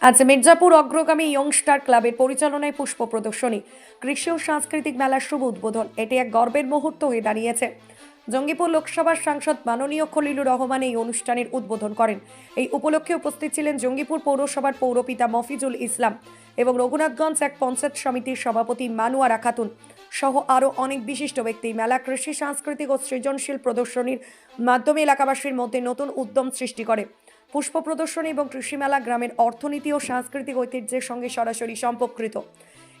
আজ মির্জাপুর অগ্রগামী ইয়ংস্টার ক্লাবের পরিচালনায় পুষ্প প্রদর্শনী। কৃষি ও সাংস্কৃতিক মেলার শুভ উদ্বোধন। এটি এক গর্বের মুহূর্ত হয়ে দাঁড়িয়েছে। জঙ্গিপুর লোকসভার সাংসদ মাননীয় খলিলুর রহমান এই অনুষ্ঠানের উদ্বোধন করেন। এই উপলক্ষে উপস্থিত ছিলেন জঙ্গিপুর পৌরসভার পৌরপিতা মফিজুল ইসলাম এবং রঘুনাথগঞ্জ এক পঞ্চায়েত সমিতির সভাপতি মানুয়ারা খাতুন সহ আরও অনেক বিশিষ্ট ব্যক্তি। মেলা কৃষি, সাংস্কৃতিক ও সৃজনশীল প্রদর্শনীর মাধ্যমে এলাকাবাসীর মধ্যে নতুন উদ্যম সৃষ্টি করে। পুষ্প প্রদর্শনী এবং কৃষি মেলা গ্রামের অর্থনীতি ও সাংস্কৃতিক ঐতিহ্যের সঙ্গে সরাসরি সম্পর্কিত।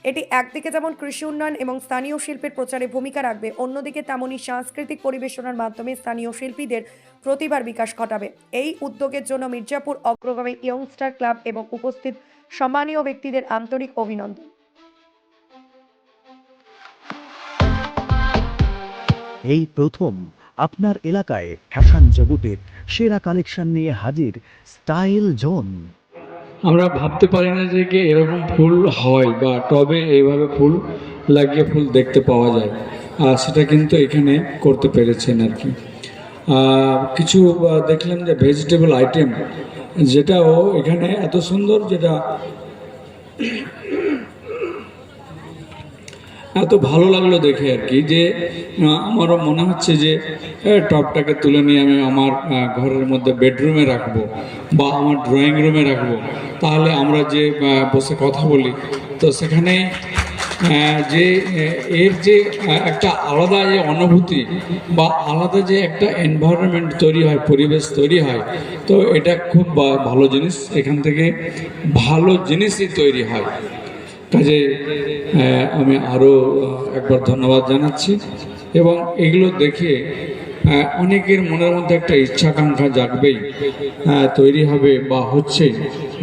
এটি একদিকে যেমন কৃষি উন্নয়ন এবং স্থানীয় শিল্পের প্রচারে ভূমিকা রাখবে, অন্যদিকে তেমনই সাংস্কৃতিক পরিবেশনার মাধ্যমে স্থানীয় শিল্পীদের প্রতিভার বিকাশ ঘটাবে। এই উদ্যোগের জন্য মির্জাপুর অগ্রগামী ইয়ংস্টার ক্লাব এবং উপস্থিত সম্মানীয় ব্যক্তিদের আন্তরিক অভিনন্দন। এই প্রথম আপনার এলাকায় ফ্যাশন জগতের সেরা কালেকশন নিয়ে হাজির স্টাইল জোন। আমরা ভাবতে পারি না যে কি এরকম ফুল হয় বা টবে এইভাবে ফুল লাগিয়ে ফুল দেখতে পাওয়া যায়। আর সেটা কিন্তু এখানে করতে পেরেছেন আর কি। কিছু দেখলাম যে ভেজিটেবল আইটেম যেটাও এখানে এত সুন্দর, যেটা এত ভালো লাগল দেখে আর কি যে আমারও মনে হচ্ছে যে এ, টবটাকে তুলে নিয়ে আমি আমার ঘরের মধ্যে বেডরুমে রাখব বা আমার ড্রয়িং রুমে রাখব। তাহলে আমরা যে বসে কথা বলি তো সেখানে যে এর যে একটা আলাদা যে অনুভূতি বা আলাদা যে একটা এনভায়রনমেন্ট তৈরি হয় পরিবেশ তৈরি হয় তো এটা খুব ভালো জিনিস। এখান থেকে ভালো জিনিসই তৈরি হয়। কাজে আমি আরও একবার ধন্যবাদ জানাচ্ছি। এবং এগুলো দেখে অনেকের মনের মধ্যে একটা ইচ্ছাকাঙ্ক্ষা জাগবেই তৈরি হবে বা হচ্ছে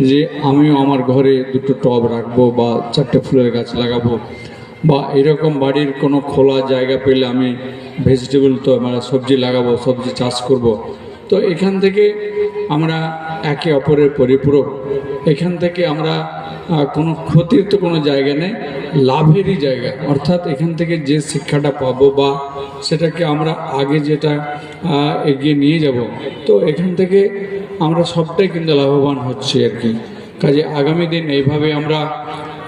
যে আমিও আমার ঘরে দুটো টব রাখব বা চারটে ফুলের গাছ লাগাবো বা এরকম বাড়ির কোনো খোলা জায়গা পেলে আমি ভেজিটেবল তো মানে সবজি লাগাবো, সবজি চাষ করব। তো এখান থেকে আমরা একে অপরের পরিপূরক। এখান থেকে আমরা কোনো ক্ষতির তো কোনো জায়গা নেই, লাভেরই জায়গা। অর্থাৎ এখান থেকে যে শিক্ষাটা পাবো বা সেটাকে আমরা আগে যেটা এগিয়ে নিয়ে যাব, তো এখান থেকে আমরা সবটাই কিন্তু লাভবান হচ্ছি আর কি। কাজে আগামী দিন এইভাবে আমরা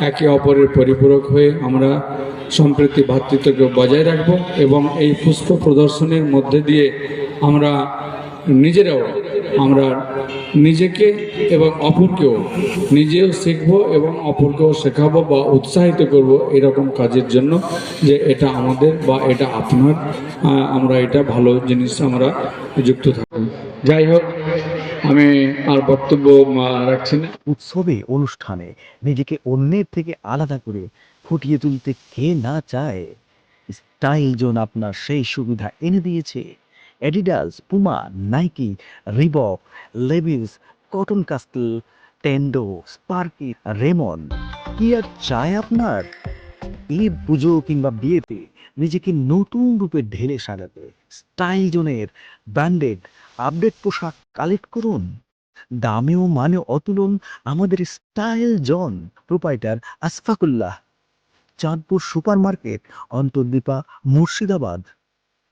একে অপরের পরিপূরক হয়ে আমরা সম্প্রীতি ভ্রাতৃত্বকে বজায় রাখব এবং এই পুষ্প প্রদর্শনীর মধ্যে দিয়ে আমরা নিজেরাও আমরা নিজেকে এবং অপরকেও নিজেও শিখব এবং অপরকেও শেখাবো বা উৎসাহিত করব এরকম কাজের জন্য যে এটা আমাদের বা এটা আপনার আমরা এটা ভালো জিনিস আমরা যুক্ত থাকব। যাই হোক, আমি আর বক্তব্য রাখছি না। উৎসবে, অনুষ্ঠানে নিজেকে অন্যের থেকে আলাদা করে ফুটিয়ে তুলতে কে না চায়, স্টাইল জোন আপনার সেই সুবিধা এনে দিয়েছে। Adidas Puma Nike Reebok Levi's cotton কাস্টল টেন্ডো স্পার্কি রেমন কি আর চায় আপনার? ঈদ পুজো কিংবা বিয়েতে নিজেকে নতুন রূপে ঢেলে সাজাতে স্টাইল জোনের ব্র্যান্ডেড আপডেট পোশাক কালেক্ট করুন। দামেও মানে অতুলন আমাদের style zone proprietor Asfakullah Chandpur super market Antardipa, Murshidabad.